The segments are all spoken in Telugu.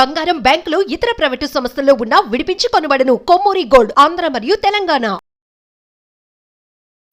బంగారం బ్యాంకులు ఇతర ప్రైవేటు సంస్థల్లో ఉన్న విడిపించి కొనబడను. కొమ్మూరి గోల్డ్ ఆంధ్ర మరియు తెలంగాణ.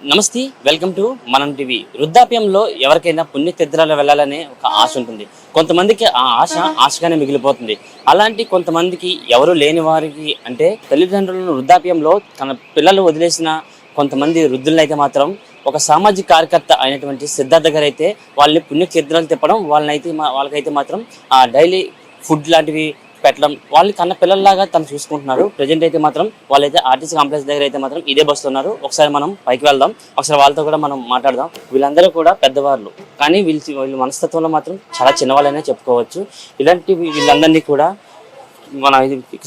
నమస్తే వెల్కమ్ టు మనం టీవీ. వృద్ధాప్యంలో ఎవరికైనా పుణ్యతీర్థాలు వెళ్ళాలనే ఒక ఆశ ఉంటుంది. కొంతమందికి ఆ ఆశ ఆశగానే మిగిలిపోతుంది. అలాంటి కొంతమందికి ఎవరు లేని వారికి అంటే తల్లిదండ్రులను వృద్ధాప్యంలో తన పిల్లలు వదిలేసిన కొంతమంది వృద్ధులైతే మాత్రం ఒక సామాజిక కార్యకర్త అయినటువంటి సిద్ధార్థ గారు అయితే వాళ్ళని పుణ్యక్షేత్రాలు తిప్పడం వాళ్ళనైతే వాళ్ళకైతే మాత్రం ఆ డైలీ ఫుడ్ లాంటివి పెట్టడం. వాళ్ళు కన్న పిల్లల్లాగా తను చూసుకుంటున్నారు. ప్రజెంట్ అయితే మాత్రం వాళ్ళైతే ఆర్టీసీ కాంప్లెక్స్ దగ్గర అయితే మాత్రం ఇదే బస్సులో ఉన్నారు. ఒకసారి మనం పైకి వెళ్దాం. ఒకసారి వాళ్ళతో కూడా మనం మాట్లాడదాం. వీళ్ళందరూ కూడా పెద్దవాళ్ళు. కానీ వీళ్ళు వీళ్ళ మనస్తత్వంలో మాత్రం చాలా చిన్నవాళ్ళనే చెప్పుకోవచ్చు. ఇలాంటి వీళ్ళందరినీ కూడా మన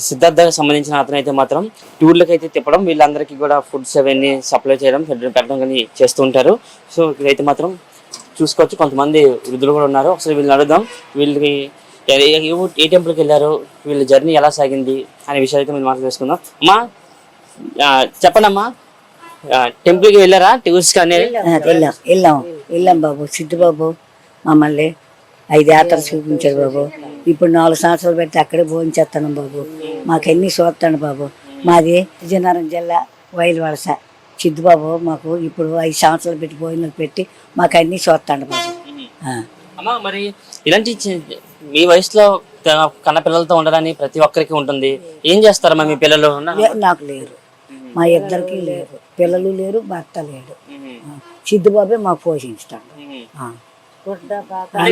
సిద్ధార్థకు సంబంధించిన అతను అయితే మాత్రం టూర్లకు అయితే తిప్పడం వీళ్ళందరికీ కూడా ఫుడ్స్ అవన్నీ సప్లై చేయడం పెట్టడం పెట్టడం కానీ చేస్తూ ఉంటారు. సో ఇక్కడైతే మాత్రం చూసుకోవచ్చు. కొంతమంది వృద్ధులు కూడా ఉన్నారు. ఒకసారి వీళ్ళని అడుగుదాం. వీళ్ళకి ఏ- టెంపుల్కి వెళ్ళారు? వీళ్ళ జర్నీ ఎలా సాగింది? అనే విషయాలు అయితే మేము మాట్లాడు చేసుకుందాం అమ్మా ఆ, చెప్పండి అమ్మా. ఆ, టెంపుల్కి వెళ్ళారా? టూర్స్ కానీ ఆ, వెళ్ళాం. వెళ్ళాం. వెళ్ళాం. బాబు. సిద్ధు బాబు మమ్మల్ని ఐదు యాత్రలు చూపించారు బాబు. ఇప్పుడు నాలుగు సంవత్సరాలు పెట్టి అక్కడే భోజనం బాబు. మాకన్నీ చూస్తాను బాబు. మాది విజయనగరం జిల్లా వైలు వలస సిద్ధుబాబు మాకు ఇప్పుడు ఐదు సంవత్సరాలు పెట్టి భోజనాలు పెట్టి మాకు అన్నీ చూస్తాడు బాబు. అమ్మా మరి ఇలాంటి మీ వయసులో కన్న పిల్లలతో ఉండడానికి ప్రతి ఒక్కరికి ఉంటుంది. ఏం చేస్తారమ్మా మీ పిల్లలు? నాకు లేరు. మా ఇద్దరికి లేరు. పిల్లలు లేరు భర్త లేడు. సిద్ధుబాబే మాకు పోషించుతాడు.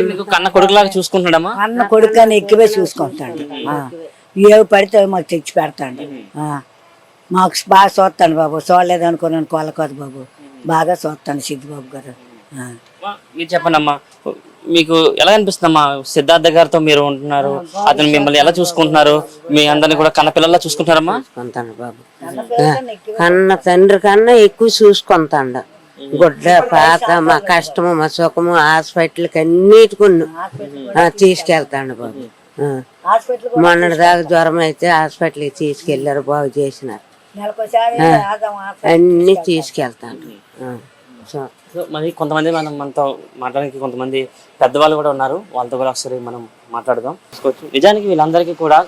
మీకు కన్న కొడుకులాగా చూసుకుంటున్నాడమ్మా? అన్న కొడుకని ఎక్కువే చూసుకుంటాడు. ఏవి పడితే మాకు తెచ్చి పెడతాడు. మాకు బాగా చూస్తాను బాబు. చూడలేదు అనుకున్నాను కోలకోత బాబు. బాగా చూస్తాను సిద్ధిబాబు గారు. మీరు చెప్పండి అమ్మా మీకు ఎలా అనిపిస్తుందమ్మా? సిద్ధార్థ గారితో మీరు ఉంటున్నారు అతను మిమ్మల్ని ఎలా చూసుకుంటున్నారు? మీ అందరిని కూడా కన్న పిల్లల్లా చూసుకుంటారమ్మా చూసుకుంటాను బాబు. కన్న తండ్రి కన్నా ఎక్కువ చూసుకుంటాడు. గుడ్డ పాత మా కష్టము మా సుఖము హాస్పిటల్కి అన్నిటికును తీసుకెళ్తాడు బాబు. మొన్నటి దాకా జ్వరం అయితే హాస్పిటల్కి తీసుకెళ్ళారు బాగు చేసినారు. అన్ని తీసుకెళ్తాడు. ఆ. సో మరి కొంతమంది మనం మనతో మాట్లాడడానికి కొంతమంది పెద్దవాళ్ళు కూడా ఉన్నారు. వాళ్ళతో కూడా ఒకసారి మనం మాట్లాడదాం. చూసుకోవచ్చు. నిజానికి వీళ్ళందరికీ కూడా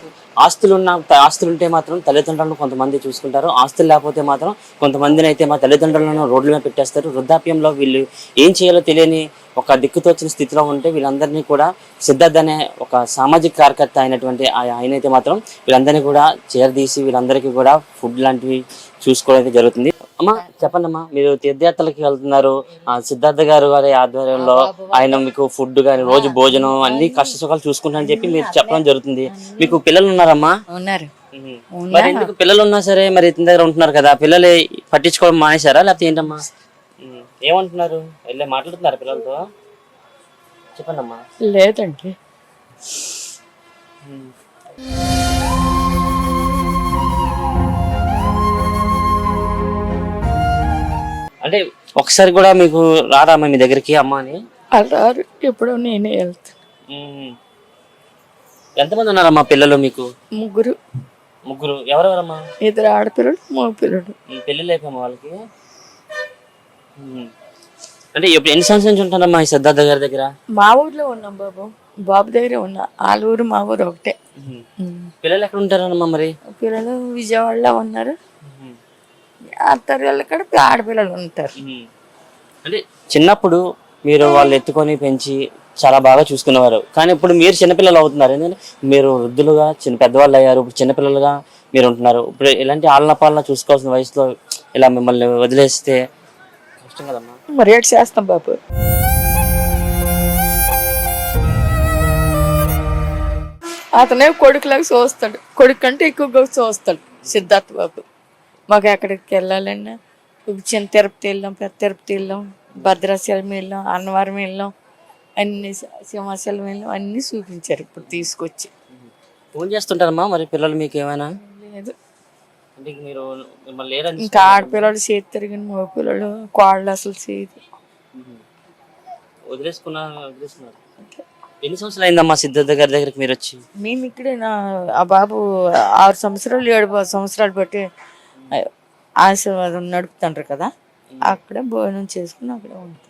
ఆస్తులు ఉన్న ఆస్తులు ఉంటే మాత్రం తల్లిదండ్రులను కొంతమంది చూసుకుంటారు. ఆస్తులు లేకపోతే మాత్రం కొంతమందిని అయితే మా తల్లిదండ్రులను రోడ్ల మీద పెట్టేస్తారు. వృద్ధాప్యంలో వీళ్ళు ఏం చేయాలో తెలియని ఒక దిక్కుతోచిన స్థితిలో ఉంటే వీళ్ళందరినీ కూడా సిద్ధార్థ అనే ఒక సామాజిక కార్యకర్త అయినటువంటి ఆయన అయితే మాత్రం వీళ్ళందరినీ కూడా చేరదీసి వీళ్ళందరికీ కూడా ఫుడ్ లాంటివి చూసుకోవడం జరుగుతుంది. అమ్మా చెప్పండి అమ్మా మీరు తీర్థయాత్రలకి వెళ్తున్నారు. సిద్ధార్థ గారు గారి ఆధ్వర్యంలో ఆయన మీకు ఫుడ్ కానీ రోజు భోజనం అన్ని కష్ట సుఖాలు చూసుకుంటారని చెప్పి మీరు చెప్పడం జరుగుతుంది. మీకు పిల్లలు ఉన్నారమ్మా? ఉన్నారు. మరి ఎందుకు పిల్లలు ఉన్నా సరే మరి ఇతని దగ్గర ఉంటున్నారు కదా? పిల్లలు పట్టించుకోవడం మానేశారా? లేకపోతే ఏంటమ్మా. ఏమంటున్నారు? వెళ్ళే మాట్లాడుతున్నారు పిల్లలతో? చెప్పండి అమ్మా లేదండి అంటే ఒకసారి కూడా మీకు రారామ్మా మీ దగ్గరికి అమ్మ అని? అల్లారు ఎప్పుడో నేనే వెళ్తాను. ఎంతమంది ఉన్నారమ్మా పిల్లలు మీకు? ముగ్గురు. ముగ్గురు. ఎవరెవరమ్మా? ఇద్దరు ఆడపిల్లలు మగ పిల్లలు ఉమ్, పెళ్ళి లేకమ్మా వాళ్ళకి. అంటే ఎప్పుడు ఎన్ని సంవత్సరాల నుంచి ఉంటారమ్మా ఈ సిద్ధార్థ గారి దగ్గర? మా ఊర్లో ఉన్నాం బాబు. బాబు దగ్గర ఉన్నా. వాళ్ళ ఊరు మా ఊరు ఒకటే. పిల్లలు ఎక్కడ ఉంటారమ్మా మరి? పిల్లలు విజయవాడలో ఉన్నారు. అత్తరు కూడా ఆడపిల్లలు ఉంటారు. అంటే చిన్నప్పుడు మీరు వాళ్ళు ఎత్తుకొని పెంచి చాలా బాగా చూసుకునేవారు. కానీ ఇప్పుడు మీరు చిన్నపిల్లలు అవుతున్నారు. ఎందుకంటే మీరు వృద్ధులుగా చిన్న పెద్దవాళ్ళు అయ్యారు. ఇప్పుడు చిన్నపిల్లలుగా మీరు ఉంటున్నారు. ఇప్పుడు ఇలాంటి ఆలన పాలన చూసుకోవాల్సిన వయసులో ఇలా మిమ్మల్ని వదిలేస్తే కష్టం కదమ్మా? మరి ఏడు చేస్తాం బాబు. అతనే కొడుకులాగా చూస్తాడు. కొడుకు కంటే ఎక్కువగా చూస్తాడు సిద్ధార్థ బాబు. మాకు ఎక్కడికి వెళ్ళాలన్నా? చిన్న తిరుపతి వెళ్ళాం పెద్ద తిరుపతి వెళ్ళాం భద్రాచలం వెళ్ళాం అన్నవరం వెళ్ళాం అన్ని సింహాచలం వెళ్ళాం అన్నీ చూపించారు ఇప్పుడు తీసుకొచ్చి. ఫోన్ చేస్తుంటారమ్మా మరి పిల్లలు మీకు ఏమైనా? లేదు. మీరు ఇంకా ఆడపిల్లలు చేస్తారు కానీ మగ పిల్లలు కోళ్ళు అసలు చేయదు వదిలేసుకున్నా వదిలేసుకున్నారు. ఎన్ని సంవత్సరాలు అయిందమ్మా సిద్ధార్థ గారి దగ్గరికి మీరు వచ్చి? మేము ఇక్కడే నా ఆ బాబు ఆరు సంవత్సరాలు ఏడు సంవత్సరాలు బట్టి ఆశీర్వాదం నడుపుతుంటారు కదా. అక్కడే భోజనం చేసుకుని అక్కడే ఉంటాం.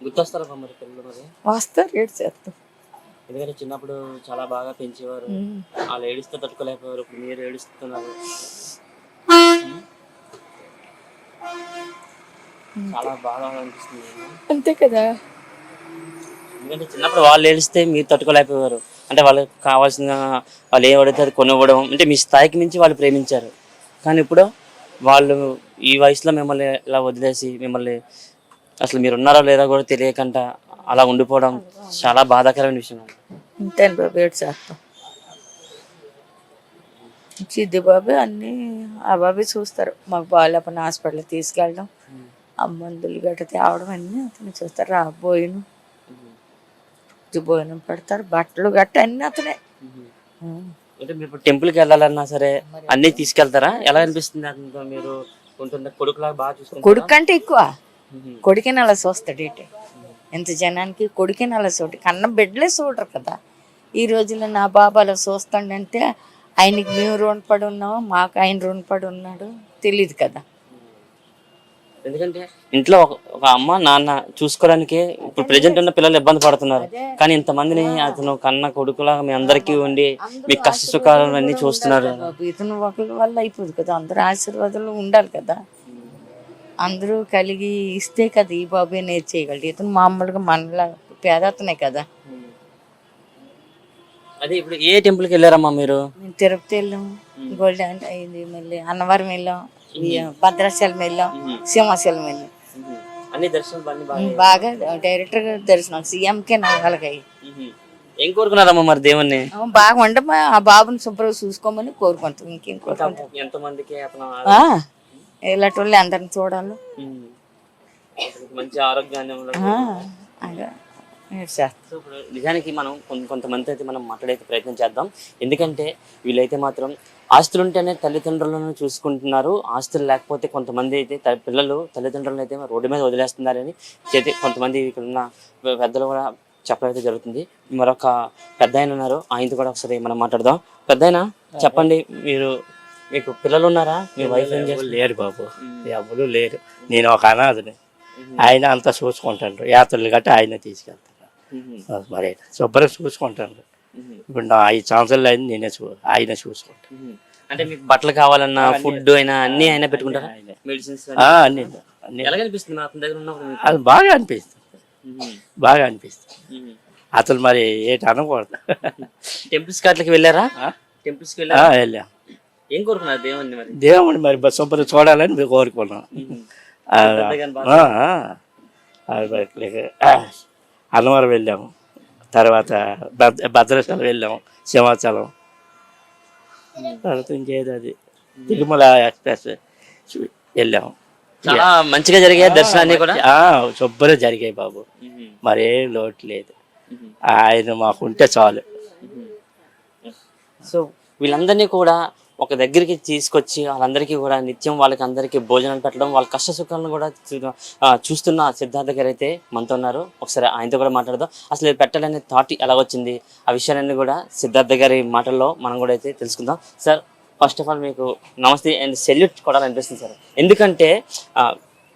గుర్తొస్తారమ్మా మరి పిల్లలు మరి? వస్తారు ఏడు చేస్తాం ఎందుకంటే చిన్నప్పుడు చాలా బాగా పెంచేవారు. వాళ్ళు ఏడిస్తే తట్టుకోలేకపోయారు. ఇప్పుడు మీరు ఏడుస్తున్నారు. చాలా బాగా అనిపిస్తుంది. అంతే కదా. ఎందుకంటే చిన్నప్పుడు వాళ్ళు ఏడిస్తే మీరు తట్టుకోలేకపోయారు. అంటే వాళ్ళకి కావాల్సిన వాళ్ళు ఏం అడిగితే అది కొనివ్వడం అంటే మీ స్థాయికి మించి వాళ్ళు ప్రేమించారు. కానీ ఇప్పుడు వాళ్ళు ఈ వయసులో మిమ్మల్ని ఇలా వదిలేసి మిమ్మల్ని అసలు మీరు ఉన్నారో లేదో కూడా తెలియకుండా అలా ఉండిపోవడం చాలా బాధాకరమైన విషయం. అంతే బాబు ఏడు చేస్తాం సిద్ధి బాబు అన్నీ ఆ బాబు చూస్తారు. మాకు బాగాలేపని హాస్పిటల్ తీసుకెళ్ళడం. ఆ మందులు గట్ట తేవడం అన్నీ అతను చూస్తారు. రా భోజనం భోజనం పెడతారు. బట్టలు గట్ట అన్నీ అతనే. అంటే మీరు టెంపుల్కి వెళ్ళాలన్నా సరే అన్నీ తీసుకెళ్తారా? ఎలా అనిపిస్తుంది అతనితో మీరు ఉంటుందా కొడుకులాగా బాగా చూసుకుంటారా? కొడుకు కంటే ఎక్కువ. కొడుకుని అలా చూస్తాడు ఇటు. ఎంత జనానికి కొడుకుని అలా చూడు. కన్న బిడ్డలే చూడరు కదా. ఈ రోజుల్లో నా బాబు అలా చూస్తాడంటే ఆయనకి మేము రుణపడి ఉన్నామో? మాకు ఆయన రుణపడి ఉన్నాడు? తెలియదు కదా. ఎందుకంటే ఇంట్లో ఒక అమ్మ నాన్న చూసుకోవడానికి ఇప్పుడు ప్రెజెంట్ ఉన్న పిల్లలు ఇబ్బంది పడుతున్నారు. కానీ ఇంతమందిని అతను కన్న కొడుకులాగా మీ అందరికీ ఉండి మీ కష్ట సుఖాలు అన్ని చూస్తున్నారు. ఇతను ఒకరి వల్ల అయిపోదు కదా. అందరూ ఆశీర్వాదాలు ఉండాలి కదా. అందరూ కలిగి ఇస్తే కదా ఈ బాబే నేర్చేయగలడు ఇతను మామూలుగా మనలా పేద అతనే కదా. అదే ఇప్పుడు ఏ టెంపుల్కి వెళ్ళారమ్మా మీరు? తిరుపతి వెళ్ళాం. గోల్డెన్ ఇది మళ్ళీ అన్నవరం వెళ్ళాం. భద్రాచలం వెళ్ళాం సింహాచలం వెళ్ళాం. అన్ని దర్శనాలు అన్ని బాగా డైరెక్టర్ గారి దర్శనం సీఎంకే నవ్వాలకాయి మ్మ్. ఏం కోరుకున్నారమ్మా మరి దేవుణ్ణి? బాగా ఆ బాబుని శుభ్రంగా చూసుకోమని కోరుకుంటాం ఇంకేం కోరుకుంటాం. ఎంతో మందికి అతను ఆ, ఇలాంటి వాళ్ళు అందరిని చూడాలి. మంచి ఆరోగ్యాన్ని నిజానికి మనం కొంత కొంతమంది అయితే మనం మాట్లాడే ప్రయత్నం చేద్దాం. ఎందుకంటే వీళ్ళైతే మాత్రం ఆస్తులు ఉంటేనే తల్లిదండ్రులను చూసుకుంటున్నారు. ఆస్తులు లేకపోతే కొంతమంది అయితే పిల్లలు తల్లిదండ్రులను అయితే రోడ్డు మీద వదిలేస్తున్నారని చేతి కొంతమంది ఇక్కడ ఉన్న పెద్దలు కూడా చెప్పడం అయితే జరుగుతుంది. మరొక పెద్ద ఆయన ఉన్నారు. ఆయనతో కూడా ఒకసారి మనం మాట్లాడదాం. పెద్ద చెప్పండి. మీరు మీకు పిల్లలు ఉన్నారా? మీ వైఫ్ ఏం చేస్తారు లేరు బాబు. ఎవరు లేరు. నేను ఒక అనాథని. ఆయన అంతా చూసుకుంటాడు. యాత్రలు గట్ట ఆయన తీసుకెళ్తాను మరి శుభ్రం చూసుకుంటాను ఇప్పుడు నా ఐదు సంవత్సరాలు అయింది నేనే చూ ఆయన చూసుకుంటాను అంటే మీకు బట్టలు కావాలన్నా ఫుడ్ అయినా అన్ని అయినా పెట్టుకుంటారా? మెడిసిన్స్ అన్ని. అన్ని. ఎలా అనిపిస్తుంది అతని దగ్గర ఉన్నప్పుడు? అది బాగా అనిపిస్తుంది. బాగా అనిపిస్తుంది. అసలు మరి ఏంటి అనకూడదు. టెంపుల్స్ కాట్లకి వెళ్ళారా? టెంపుల్స్కి వెళ్ళారా? వెళ్ళాం. ఏం కోరుకున్నారు దేవుణ్ణి మరి? దేవుని మరి శుభ్రం చూడాలని మేము కోరుకున్నాం. అన్నవరం వెళ్ళాము. తర్వాత భద్ర భద్రాచలం వెళ్ళాము సింహాచలం. తర్వాత ఇంకేది అది? తిరుమల ఎక్స్ప్రెస్ వెళ్ళాము చాలా మంచిగా జరిగాయి దర్శనాన్ని కూడా? ఆ, శుభ్రం జరిగాయి బాబు. మరేం లోటు లేదు. ఆయన మాకుంటే చాలు. సో వీళ్ళందరినీ కూడా ఒక దగ్గరికి తీసుకొచ్చి వాళ్ళందరికీ కూడా నిత్యం వాళ్ళకి అందరికీ భోజనం పెట్టడం వాళ్ళ కష్ట సుఖాలను కూడా చూస్తున్న సిద్ధార్థ గారు అయితే మనతో ఉన్నారు. ఒకసారి ఆయనతో కూడా మాట్లాడదాం. అసలు ఇది పెట్టాలనే థాట్ ఎలా వచ్చింది ఆ విషయాలన్నీ కూడా సిద్ధార్థ గారి మాటల్లో మనం కూడా అయితే తెలుసుకుందాం. సార్ ఫస్ట్ ఆఫ్ ఆల్ మీకు నమస్తే అండ్ సెల్యూట్ కూడా అనిపిస్తుంది సార్. ఎందుకంటే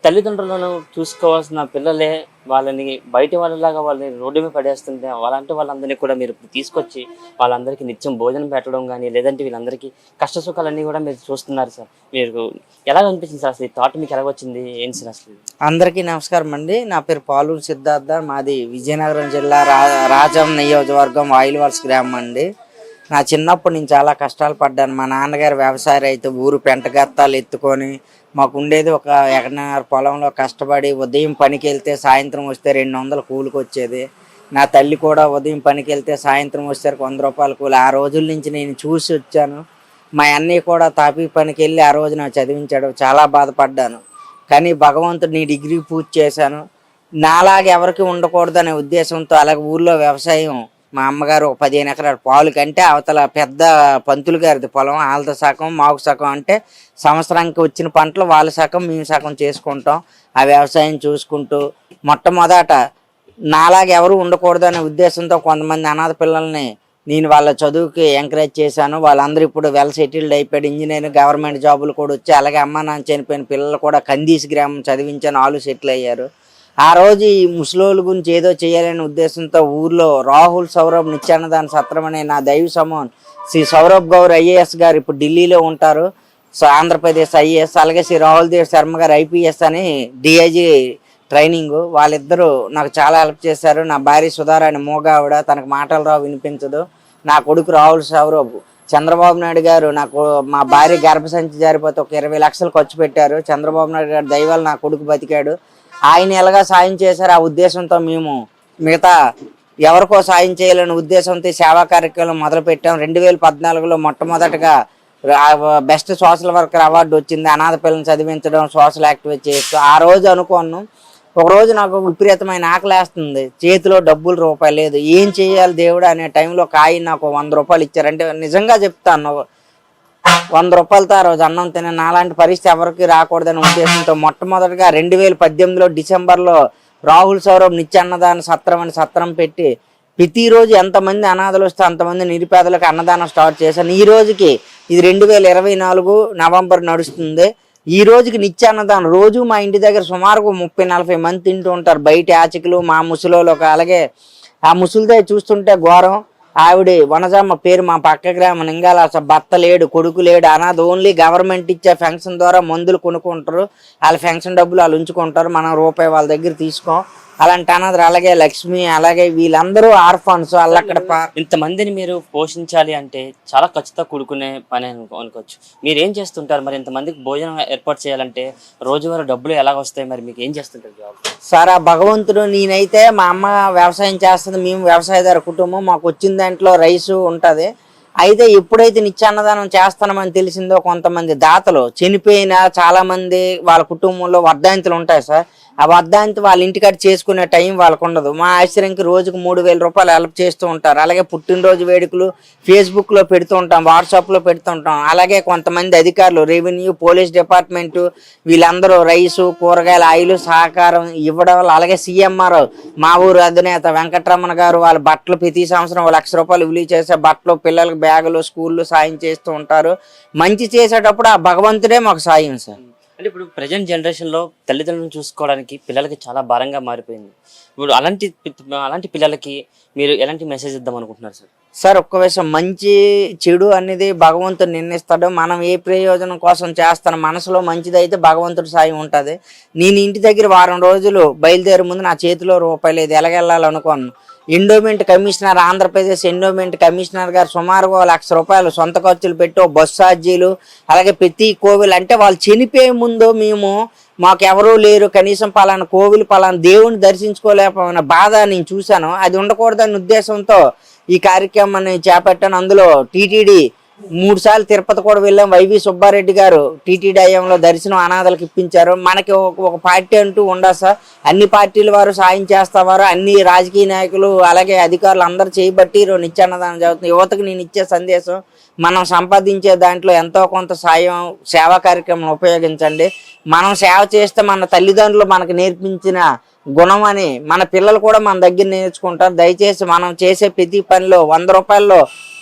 తల్లిదండ్రులను చూసుకోవాల్సిన పిల్లలే వాళ్ళని బయట వాళ్ళలాగా వాళ్ళని రోడ్డు మీద పడేస్తుంటే వాళ్ళంటే వాళ్ళందరినీ కూడా మీరు తీసుకొచ్చి వాళ్ళందరికీ నిత్యం భోజనం పెట్టడం కానీ లేదంటే వీళ్ళందరికీ కష్ట సుఖాలన్నీ కూడా మీరు చూస్తున్నారు సార్. మీరు ఎలా అనిపించింది సార్ అసలు ఈ థాట్ మీకు ఎలా వచ్చింది? ఏంటి సార్ అసలు అందరికీ నమస్కారం అండి. నా పేరు పాలూరు సిద్ధార్థ మాది విజయనగరం జిల్లా రా రాజం నియోజకవర్గం ఆయిల్వాల్స్ గ్రామం అండి. నా చిన్నప్పుడు నేను చాలా కష్టాలు పడ్డాను. మా నాన్నగారు వ్యవసాయ రైతు ఊరు పెంటగత్తాలు ఎత్తుకొని మాకు ఉండేది ఒక ఎకరన్నర పొలంలో కష్టపడి ఉదయం పనికి వెళ్తే సాయంత్రం వస్తే రెండు వందలు కూలికి వచ్చేది. నా తల్లి కూడా ఉదయం పనికి వెళ్తే సాయంత్రం వస్తే వంద రూపాయల కూలి. ఆ రోజుల నుంచి నేను చూసి వచ్చాను. మా అన్నయ్య కూడా తాపీ పనికి వెళ్ళి ఆ రోజు నాకు చదివించాడు. చాలా బాధపడ్డాను. కానీ భగవంతుడు నీ డిగ్రీ పూర్తి చేశాను. నాలాగా ఎవరికి ఉండకూడదు అనే ఉద్దేశంతో అలాగే ఊర్లో వ్యవసాయం మా అమ్మగారు ఒక పదిహేను ఎకరాల పాలు కంటే అవతల పెద్ద పంతులు గారిది పొలం వాళ్ళతో సగం మాకు సగం అంటే సంవత్సరానికి వచ్చిన పంటలు వాళ్ళ సగం మేము సగం చేసుకుంటాం. ఆ వ్యవసాయం చూసుకుంటూ మొట్టమొదట నాలాగా ఎవరు ఉండకూడదు అనే ఉద్దేశంతో కొంతమంది అనాథ పిల్లల్ని నేను వాళ్ళ చదువుకి ఎంకరేజ్ చేశాను. వాళ్ళందరూ ఇప్పుడు వెల్ సెటిల్డ్ అయిపోయాడు ఇంజనీరింగ్ గవర్నమెంట్ జాబులు కూడా వచ్చి అలాగే అమ్మ నాన్న చనిపోయిన పిల్లలు కూడా కందీస్ గ్రామం చదివించాను వాళ్ళు సెటిల్ అయ్యారు. ఆ రోజు ఈ ముసలోళ్ళ గురించి ఏదో చేయాలనే ఉద్దేశంతో ఊర్లో రాహుల్ సౌరభ్ నిత్యాన్నదాన సత్రం అనే నా దైవ సమూహం శ్రీ సౌరభ్ గౌర్ ఐఏఎస్ గారు ఇప్పుడు ఢిల్లీలో ఉంటారు. సో ఆంధ్రప్రదేశ్ ఐఏఎస్ అలాగే శ్రీ రాహుల్ దేవ్ శర్మ గారు ఐపీఎస్ అని డిఐజీ ట్రైనింగ్ వాళ్ళిద్దరూ నాకు చాలా హెల్ప్ చేశారు. నా భార్య సుధారాణి మోగావిడ తనకు మాటలు రావు వినిపించదు. నా కొడుకు రాహుల్ సౌరభ్ చంద్రబాబు నాయుడు గారు నాకు మా భార్య గర్భసంచి జారిపోతే ఒక ఇరవై లక్షలు ఖర్చు పెట్టారు. చంద్రబాబు నాయుడు గారు దయవల్ల నా కొడుకు బతికాడు. ఆయన ఎలాగా సాయం చేశారు? ఆ ఉద్దేశంతో మేము మిగతా ఎవరికో సాయం చేయాలనే ఉద్దేశంతో సేవా కార్యక్రమం మొదలు పెట్టాం రెండు వేల పద్నాలుగులో మొట్టమొదటగా బెస్ట్ సోషల్ వర్కర్ అవార్డు వచ్చింది. అనాథ పిల్లల్ని చదివించడం సోషల్ యాక్టివేట్ చేస్తూ ఆ రోజు అనుకున్నాను ఒక రోజు నాకు విపరీతమైన ఆకలేస్తుంది చేతిలో డబ్బులు రూపాయి లేదు. ఏం చేయాలి దేవుడు అనే టైంలో కాయి నాకు వంద రూపాయలు ఇచ్చారు. అంటే నిజంగా చెప్తాను వంద రూపాయలతో ఆ రోజు అన్నం తినే నాలాంటి పరిస్థితి ఎవరికి రాకూడదనే ఉద్దేశంతో మొట్టమొదటిగా రెండు వేల పద్దెనిమిదిలో డిసెంబర్లో రాహుల్ సౌరభ్ నిత్యాన్నదాన సత్రం అని సత్రం పెట్టి ప్రతిరోజు ఎంతమంది అనాథలు వస్తే అంతమంది నిరుపేదలకు అన్నదానం స్టార్ట్ చేశాను ఈ రోజుకి ఇది రెండు వేల ఇరవై నాలుగు నవంబర్ నడుస్తుంది. ఈ రోజుకి నిత్యాన్నదానం రోజు మా ఇంటి దగ్గర సుమారుకు ముప్పై నలభై మంది తింటూ ఉంటారు. బయట యాచకులు మా ముసలోళ్ళు ఒక అలాగే ఆ ముసలిదే చూస్తుంటే ఘోరం. ఆవిడ వనజమ్మ పేరు మా పక్క గ్రామం నింగాల అసలు భర్త లేడు కొడుకు లేడు అనాది ఓన్లీ గవర్నమెంట్ ఇచ్చే ఫెన్షన్ ద్వారా మందులు కొనుక్కుంటారు వాళ్ళ ఫెన్షన్ డబ్బులు వాళ్ళు ఉంచుకుంటారు మనం రూపాయి వాళ్ళ దగ్గర తీసుకోం. అలాంటి అనాథలు అలాగే లక్ష్మి అలాగే వీళ్ళందరూ ఆర్ఫాన్స్ పా- ఇంతమందిని మీరు పోషించాలి అంటే చాలా ఖచ్చితంగా కూడుకునే పని అనుకో అనుకోవచ్చు. మీరు ఏం చేస్తుంటారు? మరి ఇంతమందికి భోజనం ఏర్పాటు చేయాలంటే రోజువారీ డబ్బులు ఎలా వస్తాయి? మరి మీకు ఏం చేస్తుంటారు జాబ్? సార్ ఆ భగవంతుడు నేనైతే మా అమ్మ వ్యవసాయం చేస్తుంది మేము వ్యవసాయదార కుటుంబం మాకు వచ్చిన దాంట్లో రైసు ఉంటది. అయితే ఎప్పుడైతే నిత్యాన్నదానం చేస్తున్నామని తెలిసిందో కొంతమంది దాతలు చనిపోయిన చాలా మంది వాళ్ళ కుటుంబంలో వర్ధాంతులు ఉంటాయి సార్. ఆ వాళ్ళ ఇంటికాడ చేసుకునే టైం వాళ్ళకు ఉండదు. మా ఆశ్రయంకి రోజుకు మూడు వేల రూపాయలు హెల్ప్ చేస్తూ ఉంటారు. అలాగే పుట్టినరోజు వేడుకలు ఫేస్బుక్లో పెడుతూ ఉంటాం వాట్సాప్లో పెడుతూ ఉంటాం. అలాగే కొంతమంది అధికారులు రెవెన్యూ పోలీస్ డిపార్ట్మెంట్ వీళ్ళందరూ రైసు కూరగాయల ఆయిల్ సహకారం ఇవ్వడం వల్ల అలాగే సీఎంఆర్ మా ఊరు అధినేత వెంకటరమణ గారు వాళ్ళ బట్టలు ప్రతి సంవత్సరం లక్ష రూపాయలు విలువ చేసే బట్టలు పిల్లలకు బ్యాగులు స్కూళ్ళు సాయం చేస్తూ ఉంటారు. మంచి చేసేటప్పుడు ఆ భగవంతుడే మాకు సాయం సార్. అంటే ఇప్పుడు ప్రజెంట్ జనరేషన్లో తల్లిదండ్రులను చూసుకోవడానికి పిల్లలకి చాలా భారంగా మారిపోయింది. ఇప్పుడు అలాంటి అలాంటి పిల్లలకి మీరు ఎలాంటి మెసేజ్ ఇద్దాం అనుకుంటున్నారు సార్ సార్ ఒక్క విషయం మంచి చెడు అనేది భగవంతుడు నిర్ణయిస్తాడు మనం ఏ ప్రయోజనం కోసం చేస్తాను మనసులో మంచిదైతే భగవంతుడి సాయం ఉంటుంది. నేను ఇంటి దగ్గర వారం రోజులు బయలుదేరే ముందు నా చేతిలో రూపాయి లేదు. ఎలాగెళ్ళాలనుకోను. Endowment commissioner Andhra Pradesh endowment commissioner గారు సుమారుగా లక్ష రూపాయలు సొంత ఖర్చులు పెట్టి బస్ బస్సు ఛార్జీలు అలాగే ప్రతి కోవిల్ అంటే వాళ్ళు చనిపోయే ముందు మేము మాకు ఎవరూ లేరు కనీసం పలానా కోవిలు పలానా దేవుని దర్శించుకోలేకపోయిన బాధ నేను చూశాను. అది ఉండకూడదనే ఉద్దేశంతో ఈ కార్యక్రమాన్ని చేపట్టాను. అందులో టీటీడీ మూడు సార్లు తిరుపతి కూడా వెళ్ళాం. వైవి సుబ్బారెడ్డి గారు టీటీడీ అయ్యంలో దర్శనం అనాథలకు ఇప్పించారు. మనకి ఒక పార్టీ అంటూ ఉండదు సార్. అన్ని పార్టీల వారు సాయం చేస్తావారు. అన్ని రాజకీయ నాయకులు అలాగే అధికారులు అందరూ చేయబట్టి నిత్యాన్నదానం జరుగుతుంది. యువతకు నేను ఇచ్చే సందేశం మనం సంపాదించే దాంట్లో ఎంతో కొంత సాయం సేవా కార్యక్రమం ఉపయోగించండి. మనం సేవ చేస్తే మన తల్లిదండ్రులు మనకు నేర్పించిన గుణం అని మన పిల్లలు కూడా మన దగ్గర నేర్చుకుంటారు. దయచేసి మనం చేసే ప్రతి పనిలో వంద రూపాయల్లో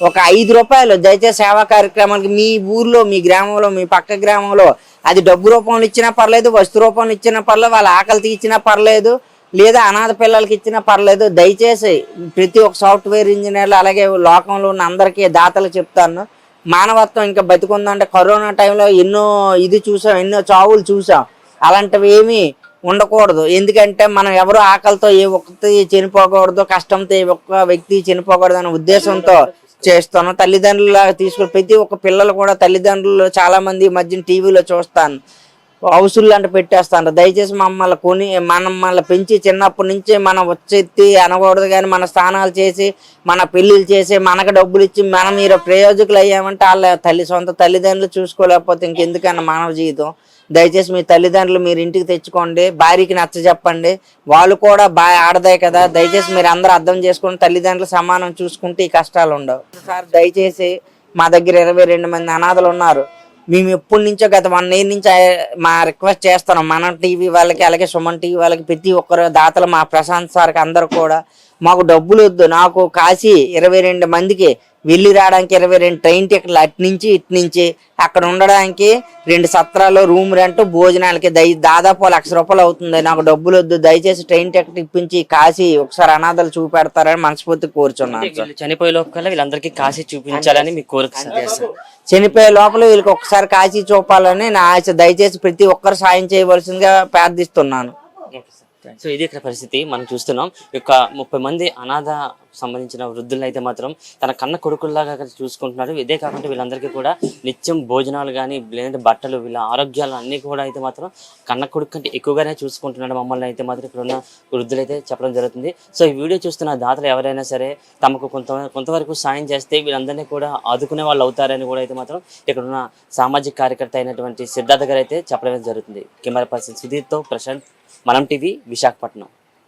ఒక ఐదు రూపాయలు దయచేసి సేవా కార్యక్రమానికి మీ ఊర్లో మీ గ్రామంలో మీ పక్క గ్రామంలో అది డబ్బు రూపంలో ఇచ్చినా పర్లేదు వస్తు రూపంలో ఇచ్చినా పర్లేదు వాళ్ళ ఆకలి తీర్చినా పర్లేదు. లేదా అనాథ పిల్లలకి ఇచ్చినా పర్లేదు దయచేసి ప్రతి ఒక్క సాఫ్ట్వేర్ ఇంజనీర్లు అలాగే లోకంలో ఉన్న అందరికీ దాతలు చెప్తాను. మానవత్వం ఇంకా బతికుందంటే కరోనా టైంలో ఎన్నో ఇది చూసాం ఎన్నో చావులు చూసాం. అలాంటివి ఏమీ ఉండకూడదు. ఎందుకంటే మనం ఎవరు ఆకలితో ఏ ఒక్కటి చనిపోకూడదు కష్టంతో ఏ ఒక్క వ్యక్తి చనిపోకూడదు అనే ఉద్దేశంతో చేస్తాను. తల్లిదండ్రుల తీసుకుని ప్రతి ఒక్క పిల్లలు కూడా తల్లిదండ్రులు చాలామంది మధ్యన టీవీలో చూస్తాను. హౌసులు అంటే పెట్టేస్తాను దయచేసి మమ్మల్ని కొని మనం మమ్మల్ని పెంచి చిన్నప్పటి నుంచి మనం వచ్చెత్తి అనకూడదు కానీ మన స్నానాలు చేసి మన పెళ్ళిళ్ళు చేసి మనకు డబ్బులు ఇచ్చి మనం మీరు ప్రయోజకులు అయ్యామంటే వాళ్ళ తల్లి సొంత తల్లిదండ్రులు చూసుకోలేకపోతే ఇంకెందుకన్నా మానవ జీవితం. దయచేసి మీ తల్లిదండ్రులు మీరు ఇంటికి తెచ్చుకోండి. భార్యకి నచ్చ చెప్పండి. వాళ్ళు కూడా బాగా ఆడదాయి కదా. దయచేసి మీరు అందరూ అర్థం చేసుకుని తల్లిదండ్రులు సమానం చూసుకుంటే ఈ కష్టాలు ఉండవు. సార్ దయచేసి మా దగ్గర ఇరవై రెండు మంది అనాథలు ఉన్నారు. మేము ఎప్పటి నుంచో గత వన్ ఇయర్ నుంచి ఆ- మా రిక్వెస్ట్ చేస్తున్నాం. మన టీవీ వాళ్ళకి అలాగే సుమన్ టీవీ వాళ్ళకి ప్రతి ఒక్కరు దాతలు మా ప్రశాంత్ సార్కి అందరు కూడా మాకు డబ్బులు వద్దు. నాకు కాసి ఇరవై రెండు మందికి వెళ్ళి రావడానికి ఇరవై రెండు ట్రైన్ టికెట్లు అటు నుంచి ఇటు నుంచి. అక్కడ ఉండడానికి రెండు సత్రాలు రూమ్ రెంట్ భోజనాలకి దయ దాదాపు లక్ష రూపాయలు అవుతుంది. నాకు డబ్బులు వద్దు. దయచేసి ట్రైన్ టికెట్ ఇప్పించి కాశీ ఒకసారి అనాథలు చూపెడతారని మనస్ఫూర్తి కోరుచున్నాను చనిపోయే లోపల వీళ్ళందరికీ కాశీ చూపించాలని మీ కోరిక. చనిపోయే లోపల వీళ్ళకి ఒకసారి కాశీ చూపాలని నా ఆశ. దయచేసి ప్రతి ఒక్కరు సాయం చేయవలసిందిగా ప్రార్థిస్తున్నాను. సో ఇది ఇక్కడ పరిస్థితి. మనం చూస్తున్నాం ఈ యొక్క ముప్పై మంది అనాథ సంబంధించిన వృద్ధులను అయితే మాత్రం తన కన్న కొడుకుల్లాగా ఇక్కడ చూసుకుంటున్నారు. ఇదే కాకుండా వీళ్ళందరికీ కూడా నిత్యం భోజనాలు కానీ లేదంటే బట్టలు వీళ్ళ ఆరోగ్యాలు అన్ని కూడా అయితే మాత్రం కన్న కొడుకు కంటే ఎక్కువగానే చూసుకుంటున్నాడు మమ్మల్ని అయితే మాత్రం ఇక్కడ ఉన్న వృద్ధులు అయితే చెప్పడం జరుగుతుంది. సో ఈ వీడియో చూస్తున్న దాతలు ఎవరైనా సరే తమకు కొంత కొంతవరకు సాయం చేస్తే వీళ్ళందరినీ కూడా ఆదుకునే వాళ్ళు అవుతారని కూడా అయితే మాత్రం ఇక్కడ ఉన్న సామాజిక కార్యకర్త అయినటువంటి సిద్ధార్థ గారు అయితే చెప్పడం జరుగుతుంది. కెమెరా పర్సన్ సుధీర్తో ప్రశాంత్. మనం టీవీ విశాఖపట్నం.